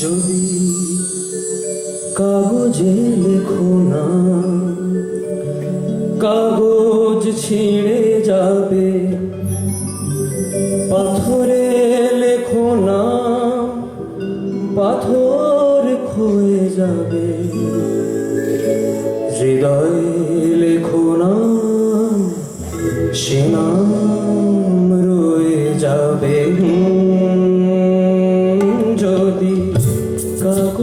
যদি কাগজে লেখো না, কাগজ ছিঁড়ে যাবে। পাথরে লেখো না, পাথর ক্ষয়ে যাবে। হৃদয়ে লেখো না, সে রয়ে যাবে।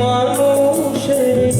মানুষের